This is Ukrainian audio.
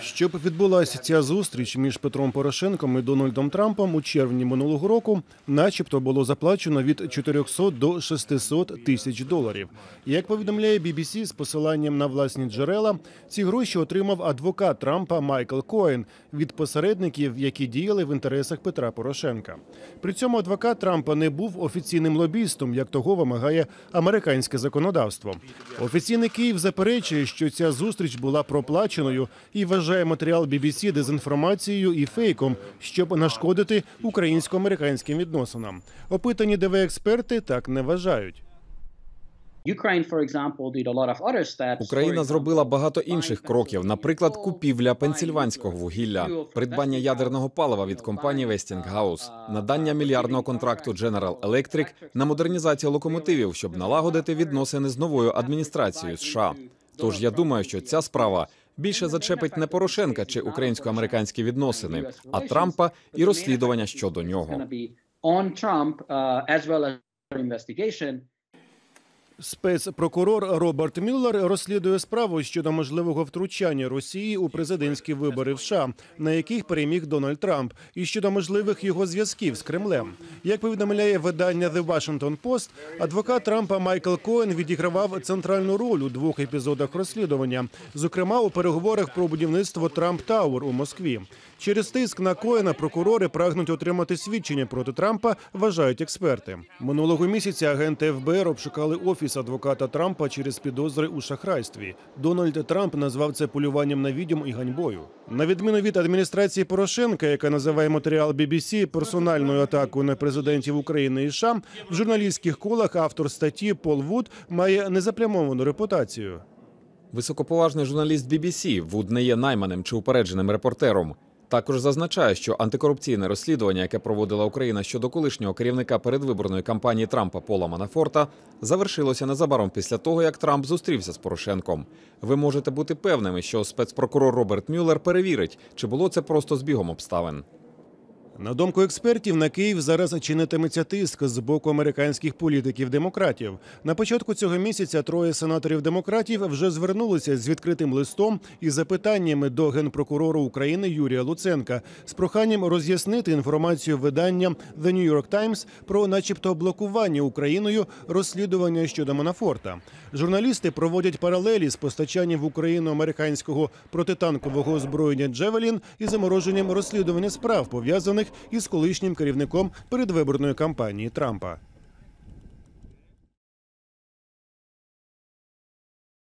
Щоб відбулася ця зустріч між Петром Порошенком і Дональдом Трампом у червні минулого року, начебто було заплачено від 400 до 600 тисяч доларів. Як повідомляє BBC з посиланням на власні джерела, ці гроші отримав адвокат Трампа Майкл Коен від посередників, які діяли в інтересах Петра Порошенка. При цьому адвокат Трампа не був офіційним лобістом, як того вимагає американське законодавство. Офіційний Київ заперечує, що ця зустріч була проплаченою і вважає матеріал BBC дезінформацією і фейком, щоб нашкодити українсько-американським відносинам. Опитані ДВ експерти так не вважають. Україна зробила багато інших кроків, наприклад, купівля пенсільванського вугілля, придбання ядерного палива від компанії Westinghouse, надання мільярдного контракту General Electric на модернізацію локомотивів, щоб налагодити відносини з новою адміністрацією США. Тож я думаю, що ця справа більше зачепить не Порошенка чи українсько-американські відносини, а Трампа і розслідування щодо нього. Спецпрокурор Роберт Мюллер розслідує справу щодо можливого втручання Росії у президентські вибори в США, на яких переміг Дональд Трамп, і щодо можливих його зв'язків з Кремлем. Як повідомляє видання The Washington Post, адвокат Трампа Майкл Коен відігравав центральну роль у двох епізодах розслідування, зокрема у переговорах про будівництво Трамп Тауер у Москві. Через тиск на Коена прокурори прагнуть отримати свідчення проти Трампа, вважають експерти. Минулого місяця агенти ФБР обшукали офіс адвоката Трампа через підозри у шахрайстві. Дональд Трамп назвав це полюванням на відьом і ганьбою. На відміну від адміністрації Порошенка, яка називає матеріал BBC персональною атакою на президентів України і США, в журналістських колах автор статті Пол Вуд має незаплямовану репутацію. Високоповажний журналіст BBC Вуд не є найманим чи упередженим репортером. Також зазначає, що антикорупційне розслідування, яке проводила Україна щодо колишнього керівника передвиборної кампанії Трампа Пола Манафорта, завершилося незабаром після того, як Трамп зустрівся з Порошенком. Ви можете бути певними, що спецпрокурор Роберт Мюллер перевірить, чи було це просто збігом обставин. На думку експертів, на Київ зараз чинитиметься тиск з боку американських політиків-демократів. На початку цього місяця троє сенаторів-демократів вже звернулися з відкритим листом і запитаннями до генпрокурора України Юрія Луценка з проханням роз'яснити інформацію видання The New York Times про, начебто, блокування Україною розслідування щодо Манафорта. Журналісти проводять паралелі з постачанням в Україну американського протитанкового озброєння Джевелін і замороженням розслідування справ пов'язаних із колишнім керівником передвиборної кампанії Трампа.